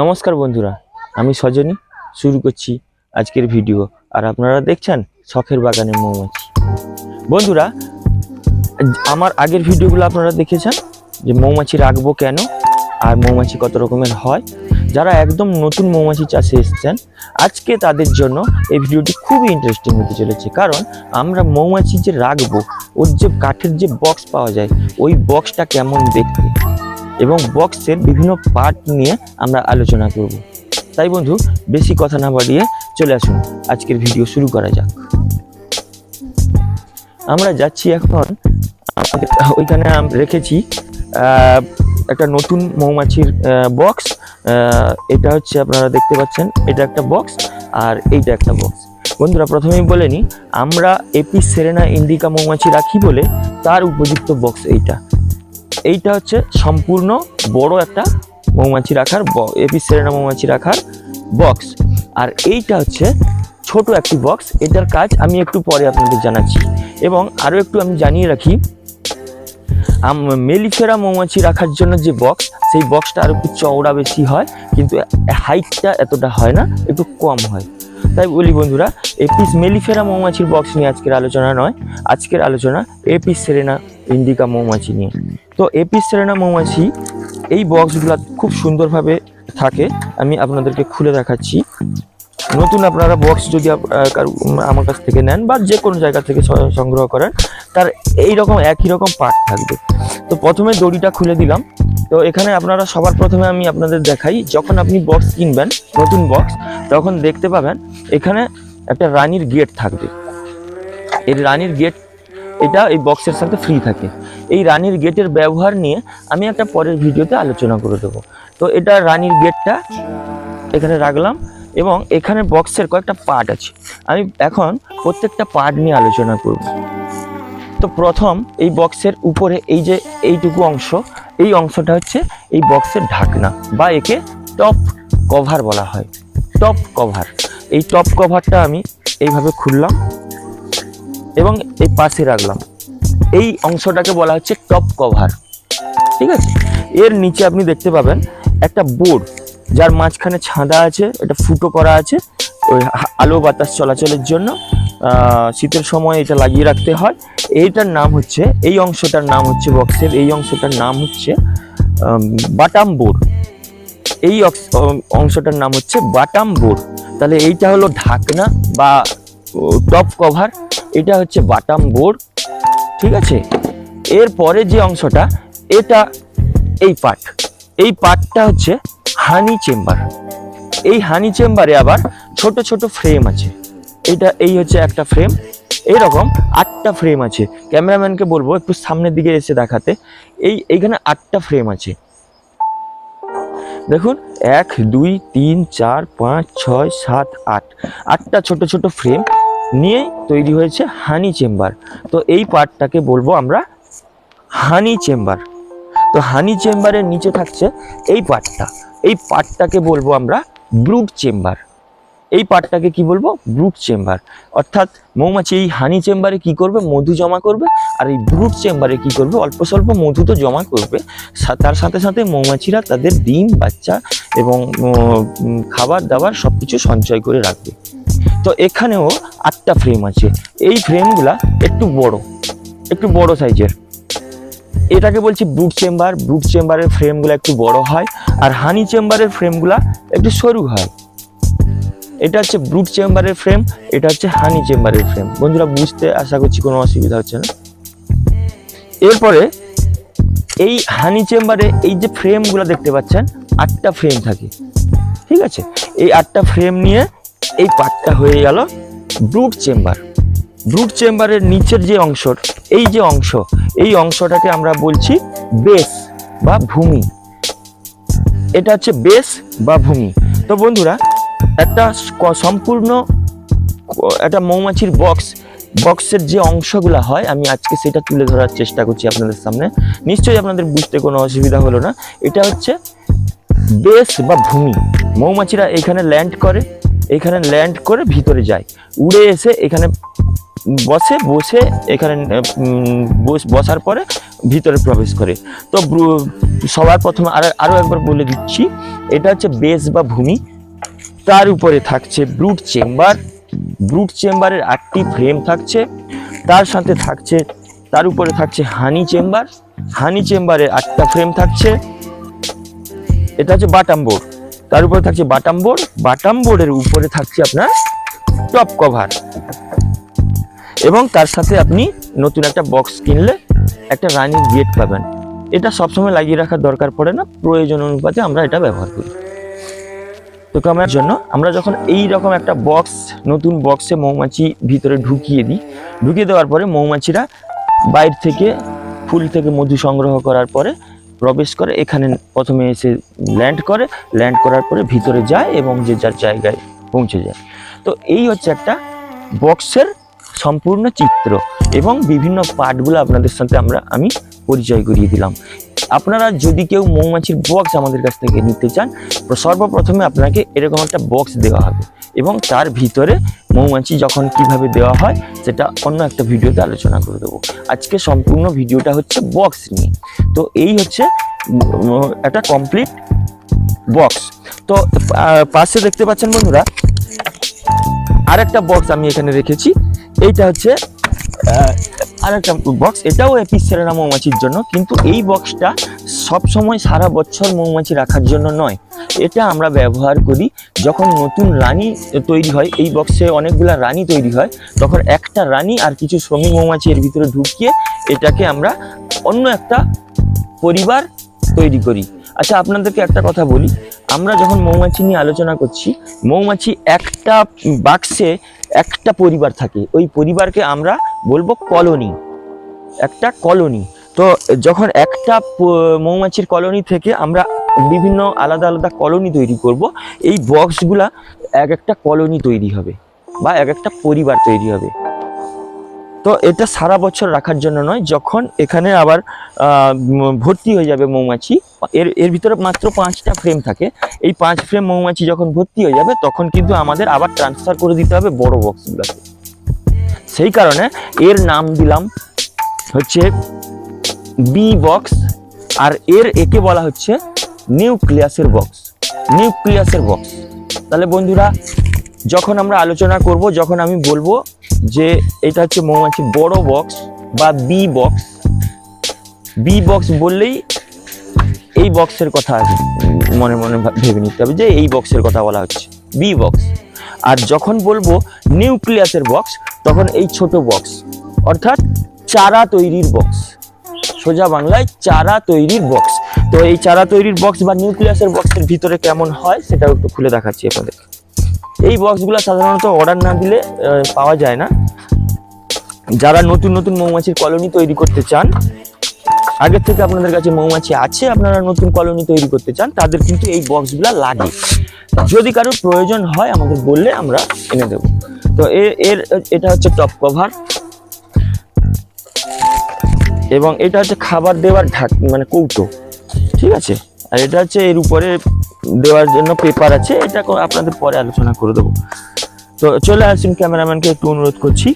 নমস্কার বন্ধুরা, আমি সজনী। শুরু করছি আজকের ভিডিও। আর আপনারা দেখছেন শখের বাগানের মৌমাছি। বন্ধুরা, আমার আগের ভিডিওগুলো আপনারা দেখেছেন? যে মৌমাছি রাখব কেন? আর মৌমাছি কত রকমের হয়? যারা একদম নতুন মৌমাছি চাষে এসছেন, আজকে তাদের জন্য এই ভিডিওটি খুবই ইন্টারেস্টিং হতে চলেছে। কারণ আমরা মৌমাছি যে রাখব, ওর যে কাঠের যে বক্স পাওয়া যায়, ওই বক্সটা কেমন দেখতে? এবং বক্সের বিভিন্ন পার্ট নিয়ে আমরা আলোচনা করব। তাই বন্ধু, বেশি কথা না বাড়িয়ে চলে আসুন। আজকের ভিডিও শুরু করা যাক। আমরা যাচ্ছি এখন ওইখানে রেখেছি একটা নতুন মৌমাছির বক্স এটা হচ্ছে আপনারা দেখতে পাচ্ছেন, এটা একটা বক্স আর এইটা একটা বক্স বন্ধুরা, প্রথমেই বলে নিই, আমরা এপি সেরেনা ইন্ডিকা মৌমাছি রাখি বলে তার উপযুক্ত বক্স এইটা। এইটা হচ্ছে সম্পূর্ণ বড় একটা মৌমাছি রাখার এপি সেরেনা মৌমাছি রাখার বক্স আর এইটা হচ্ছে ছোট একটি বক্স এটার কাজ আমি একটু পরে আপনাদের জানাচ্ছি। এবং আরও একটু আমি জানিয়ে রাখি মেলিফেরা মৌমাছি রাখার জন্য যে বক্স সেই বক্সটা আর একটু চওড়া বেশি হয়, কিন্তু হাইটটা এতটা হয় না, একটু কম হয়। তাই বলি বন্ধুরা, এপিস মেলিফেরা মৌমাছির বক্স নিয়ে আজকের আলোচনা নয়, আজকের আলোচনা এপিস সেরেনা ইন্ডিকা মৌমাছি নিয়ে। তো এপিস সেরেনা মৌমাছি, এই বক্সগুলো খুব সুন্দরভাবে থাকে। আমি আপনাদেরকে খুলে দেখাচ্ছি। নতুন আপনারা বক্স যদি আমার কাছ থেকে নেন বা যে কোনো জায়গা থেকে সংগ্রহ করেন, তার এই রকম একই রকম পার্ট থাকবে। তো প্রথমে দড়িটা খুলে দিলাম। তো এখানে আপনারা সবার প্রথমে আমি আপনাদের দেখাই, যখন আপনি বক্স কিনবেন, নতুন বক্স তখন দেখতে পাবেন এখানে একটা রানীর গেট থাকবে। এই রানীর গেট এটা এই বক্সের সাথে ফ্রি থাকে। এই রানীর গেটের ব্যবহার নিয়ে আমি একটা পরের ভিডিওতে আলোচনা করে দেবো। তো এটা রানীর গেটটা, এখানে রাখলাম এবং এখানে বক্সের কয়েকটা পার্ট আছে। আমি এখন প্রত্যেকটা পার্ট নিয়ে আলোচনা করব। তো প্রথম এই বক্সের উপরে এই যে এইটুকু অংশ, এই অংশটা হচ্ছে এই বক্সের ঢাকনা বা একে টপ কভার বলা হয়। টপ কভার এই টপ কভারটা আমি এইভাবে খুললাম। এবং এই পাশে রাখলাম। এই অংশটাকে বলা হচ্ছে টপ কভার ঠিক আছে? এর নিচে আপনি দেখতে পাবেন একটা বোর্ড যার মাঝখানে ছাঁদা আছে, এটা ফুটো করা আছে। ওই আলো বাতাস চলাচলের জন্য শীতের সময় এটা লাগিয়ে রাখতে হয়। এইটার নাম হচ্ছে, এই অংশটার নাম হচ্ছে বক্সের, এই অংশটার নাম হচ্ছে বাটাম বোর্ড এই অংশটার নাম হচ্ছে বাটাম বোর্ড তাহলে এইটা হলো ঢাকনা বা টপ কভার এটা হচ্ছে বাটাম বোর্ড ঠিক আছে? এরপরে যে অংশটা, এটা এই পার্ট এই পার্টটা হচ্ছে হানি চেম্বার এই হানি চেম্বারে আবার ছোট ছোট ফ্রেম আছে। এটা, এই হচ্ছে একটা ফ্রেম এইরকম আটটা ফ্রেম আছে। ক্যামেরাম্যানকে বলব একটু সামনের দিকে এসে দেখাতে। এই, এইখানে আটটা ফ্রেম আছে। দেখুন, এক, দুই, তিন, চার, পাঁচ, ছয়, সাত, আট। আটটা ছোট ছোট ফ্রেম নিয়ে তৈরি হয়েছে হানি চেম্বার। তো এই পার্টটাকে বলব আমরা হানি চেম্বার। তো হানি চেম্বারের নিচে থাকছে এই পার্টটা। এই পার্টটাকে বলব আমরা ব্রুড চেম্বার। এই পার্টটাকে কি বলব? Brood chamber. অর্থাৎ মৌমাছি এই হানি চেম্বারে কি করবে? মধু জমা করবে। আর এই ব্রুড চেম্বারে কি করবে? অল্প স্বল্প মধু তো জমা করবে। তার সাথে সাথে মৌমাছিরা তাদের ডিম, বাচ্চা এবং খাবার দাবার সব কিছু সঞ্চয় করে রাখবে। তো এখানেও আটটা ফ্রেম আছে। এই ফ্রেমগুলা একটু বড় একটু বড় সাইজের এটাকে বলছি ব্রুট চেম্বার ব্রুট চেম্বারের ফ্রেমগুলো একটু বড় হয়, আর হানি চেম্বারের ফ্রেমগুলা একটু সরু হয়। এটা হচ্ছে ব্রুট চেম্বারের ফ্রেম এটা হচ্ছে হানি চেম্বারের ফ্রেম বন্ধুরা, বুঝতে আশা করছি কোনো অসুবিধা হচ্ছে না। এরপরে এই হানি চেম্বারে এই যে ফ্রেমগুলো দেখতে পাচ্ছেন, আটটা ফ্রেম থাকে। ঠিক আছে? এই আটটা ফ্রেম নিয়ে এই পার্টটা হয়ে গেল ব্রুট চেম্বার। ব্রুট চেম্বারের নিচের যে অংশ এই যে অংশ, এই অংশটাকে আমরা বলছি বেস বা ভূমি। এটা হচ্ছে বেস বা ভূমি। তো বন্ধুরা, একটা সম্পূর্ণ একটা মৌমাছির বক্স, বক্সের যে অংশগুলো হয়, আমি আজকে সেটা তুলে ধরার চেষ্টা করছি আপনাদের সামনে। নিশ্চয়ই আপনাদের বুঝতে কোনো অসুবিধা হলো না। এটা হচ্ছে বেস বা ভূমি। মৌমাছিরা এখানে ল্যান্ড করে এখানে ল্যান্ড করে ভিতরে যায়। উড়ে এসে এখানে বসে বসে এখানে বস- বসার পরে ভিতরে প্রবেশ করে। তো সবার প্রথমে আর আরও একবার বলে দিচ্ছি, এটা হচ্ছে বেস বা ভূমি। তার উপরে থাকছে ব্রুট চেম্বার ব্রুট চেম্বারের আটটি ফ্রেম থাকছে। তার সাথে থাকছে, তার উপরে থাকছে হানি চেম্বার হানি চেম্বারে আটটা ফ্রেম থাকছে। এটা হচ্ছে বাটাম বোর্ড তার উপরে থাকছে বাটাম বোর্ড বাটাম বোর্ডের উপরে থাকছে আপনার টপ কভার এবং তার সাথে আপনি নতুন একটা বক্স কিনলে একটা রানিং গেট পাবেন। এটা সবসময় লাগিয়ে রাখার দরকার পড়ে না, প্রয়োজন অনুপাতে আমরা এটা ব্যবহার করি। তো কামার জন্য আমরা যখন এই রকম একটা বক্স নতুন বক্সে মৌমাছি ভিতরে ঢুকিয়ে দিই, ঢুকিয়ে দেওয়ার পরে মৌমাছিরা বাইর থেকে, ফুল থেকে মধু সংগ্রহ করার পরে প্রবেশ করে, এখানে প্রথমে এসে ল্যান্ড করে ল্যান্ড করার পরে ভিতরে যায় এবং যে যার জায়গায় পৌঁছে যায়। তো এই হচ্ছে একটা বক্সের সম্পূর্ণ চিত্র এবং বিভিন্ন পার্টগুলো আপনাদের সাথে আমরা, আমি পরিচয় করিয়ে দিলাম। আপনারা যদি কেউ মৌমাছির বক্স আমাদের কাছ থেকে নিতে চান সর্বপ্রথমে আপনাকে এরকম একটা বক্স দেওয়া হবে এবং তার ভিতরে মৌমাছি যখন কীভাবে দেওয়া হয়, সেটা অন্য একটা ভিডিওতে আলোচনা করে দেবো। আজকে সম্পূর্ণ ভিডিওটা হচ্ছে বক্স নিয়ে। তো এই হচ্ছে একটা কমপ্লিট বক্স তো পাশে দেখতে পাচ্ছেন বন্ধুরা, আরেকটা বক্স আমি এখানে রেখেছি। এইটা হচ্ছে আরেকটা বক্স এটাও এপিসেরেনা মৌমাছির জন্য, কিন্তু এই বক্সটা সব সময় সারা বছর মৌমাছি রাখার জন্য নয়। এটা আমরা ব্যবহার করি, যখন নতুন রানী তৈরি হয়, এই বক্সে অনেকগুলা রানী তৈরি হয়, তখন একটা রানী আর কিছু শ্রমিক মৌমাছি এর ভিতরে ঢুকিয়ে এটাকে আমরা অন্য একটা পরিবার তৈরি করি। আচ্ছা আপনাদেরকে একটা কথা বলি, আমরা যখন মৌমাছি নিয়ে আলোচনা করছি মৌমাছি একটা বাক্সে একটা পরিবার থাকে, ওই পরিবারকে আমরা বলব কলোনি, একটা কলোনি। তো যখন একটা মৌমাছির কলোনি থেকে আমরা বিভিন্ন আলাদা আলাদা কলোনি তৈরি করব, এই বক্সগুলা এক একটা কলোনি তৈরি হবে বা এক একটা পরিবার তৈরি হবে। তো এটা সারা বছর রাখার জন্য নয়, যখন এখানে আবার ভর্তি হয়ে যাবে মৌমাছি, এর এর ভিতরে মাত্র পাঁচটা ফ্রেম থাকে। এই পাঁচ ফ্রেম মৌমাছি যখন ভর্তি হয়ে যাবে, তখন কিন্তু আমাদের আবার ট্রান্সফার করে দিতে হবে বড় বক্সগুলোতে সেই কারণে এর নাম দিলাম হচ্ছে বি বক্স আর এর একে বলা হচ্ছে নিউক্লিয়াসের বক্স নিউক্লিয়াসের বক্স তাহলে বন্ধুরা, যখন আমরা আলোচনা করব, যখন আমি বলব যে এটা হচ্ছে মৌমাছির বড় বক্স বা বি বক্স বি বক্স বললেই এই বক্সের কথা মনে মনে ভেবে নিতে হবে যে এই বক্সের কথা বলা হচ্ছে। বি বক্স আর যখন বলব নিউক্লিয়াসের বক্স তখন এই ছোট বক্স অর্থাৎ চারা তৈরির বক্স সোজা বাংলায় চারা তৈরির বক্স তো এই চারা তৈরির বক্স বা নিউক্লিয়াসের বক্সের ভিতরে কেমন হয় সেটাও একটু খুলে দেখাচ্ছি আপনাদের। এই বক্সগুলো সাধারণত অর্ডার না দিলে পাওয়া যায় না। যারা নতুন নতুন মৌমাছির কলোনি তৈরি করতে চান, আগের থেকে আপনাদের কাছে মৌমাছি আছে, আপনারা নতুন কলোনি তৈরি করতে চান, তাদের কিন্তু এই বক্সগুলো লাগে। যদি কারোর প্রয়োজন হয়, আমাদের বললে আমরা এনে দেব। তো এর, এটা হচ্ছে টপ কভার এবং এটা হচ্ছে খাবার দেওয়ার ঢাক মানে কৌটো, ঠিক আছে? আর এটা হচ্ছে এর উপরে দেওয়ার জন্য পেপার আছে, এটা আপনাদের পরে আলোচনা করে দেবো। তো চলে আসুন, ক্যামেরাম্যানকে একটু অনুরোধ করছি।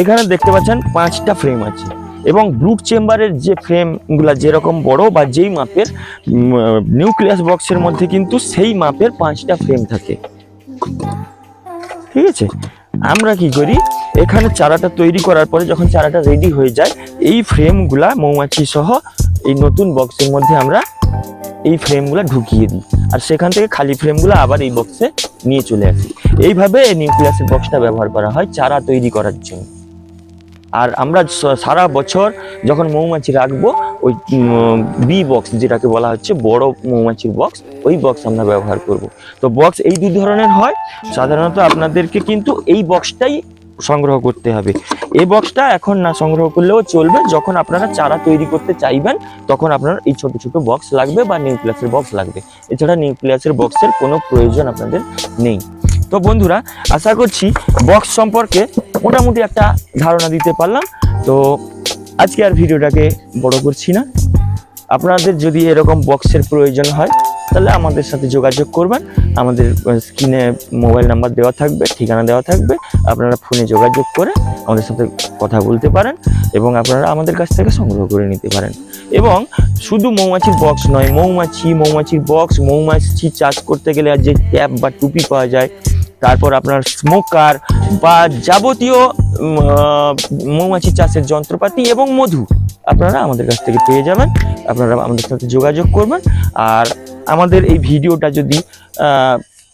এখানে দেখতে পাচ্ছেন পাঁচটা ফ্রেম আছে। এবং ব্রুট চেম্বারের যে ফ্রেমগুলো যেরকম বড় বা যেই মাপের নিউক্লিয়াস বক্সের মধ্যে কিন্তু সেই মাপের পাঁচটা ফ্রেম থাকে। ঠিক আছে? আমরা কি করি? এখানে চারাটা তৈরি করার পরে যখন চারাটা রেডি হয়ে যায়, এই ফ্রেমগুলা মৌমাছি সহ এই নতুন বক্সের মধ্যে আমরা এই ফ্রেমগুলো ঢুকিয়ে দিই। আর সেখান থেকে খালি ফ্রেমগুলো আবার এই বক্সে নিয়ে চলে আসি। এইভাবে এই নিউক্লিয়াসের বক্সটা ব্যবহার করা হয় চারা তৈরি করার জন্য। আর আমরা সারা বছর যখন মৌমাছি রাখব, ওই বি বক্স যেটাকে বলা হচ্ছে, বড় মৌমাছির বক্স, ওই বক্স আমরা ব্যবহার করব। তো বক্স এই দুই ধরনের হয়। সাধারণত আপনাদেরকে কিন্তু এই বক্সটাই সংগ্রহ করতে হবে। এই বক্সটা এখন না সংগ্রহ করলেও চলবে। যখন আপনারা চারা তৈরি করতে চাইবেন, তখন আপনার এই ছোট ছোট বক্স লাগবে বা নিউক্লিয়াসের বক্স লাগবে। এছাড়া নিউক্লিয়াসের বক্সের কোনো প্রয়োজন আপনাদের নেই। তো বন্ধুরা, আশা করছি বক্স সম্পর্কে মোটামুটি একটা ধারণা দিতে পারলাম। তো আজকে আর ভিডিওটাকে বড় করছি না। আপনাদের যদি এরকম বক্সের প্রয়োজন হয়, তাহলে আমাদের সাথে যোগাযোগ করবেন। আমাদের স্ক্রিনে মোবাইল নাম্বার দেওয়া থাকবে, ঠিকানা দেওয়া থাকবে। আপনারা ফোনে যোগাযোগ করে আমাদের সাথে কথা বলতে পারেন এবং আপনারা আমাদের কাছ থেকে সংগ্রহ করে নিতে পারেন। এবং শুধু মৌমাছির বক্স নয়, মৌমাছি, মৌমাছির বক্স মৌমাছি চাষ করতে গেলে আর যে ট্যাপ বা টুপি পাওয়া যায় তারপর আপনার স্মোকার বা যাবতীয় মৌমাছি চাষের যন্ত্রপাতি এবং মধু আপনারা আমাদের কাছ থেকে পেয়ে যাবেন। আপনারা আমাদের সাথে যোগাযোগ করবেন। আর আমাদের এই ভিডিওটা যদি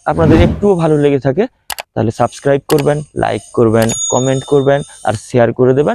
আপনাদের একটুও ভালো লেগে থাকে, তাহলে সাবস্ক্রাইব করবেন লাইক করবেন কমেন্ট করবেন, আর শেয়ার করে দেবেন।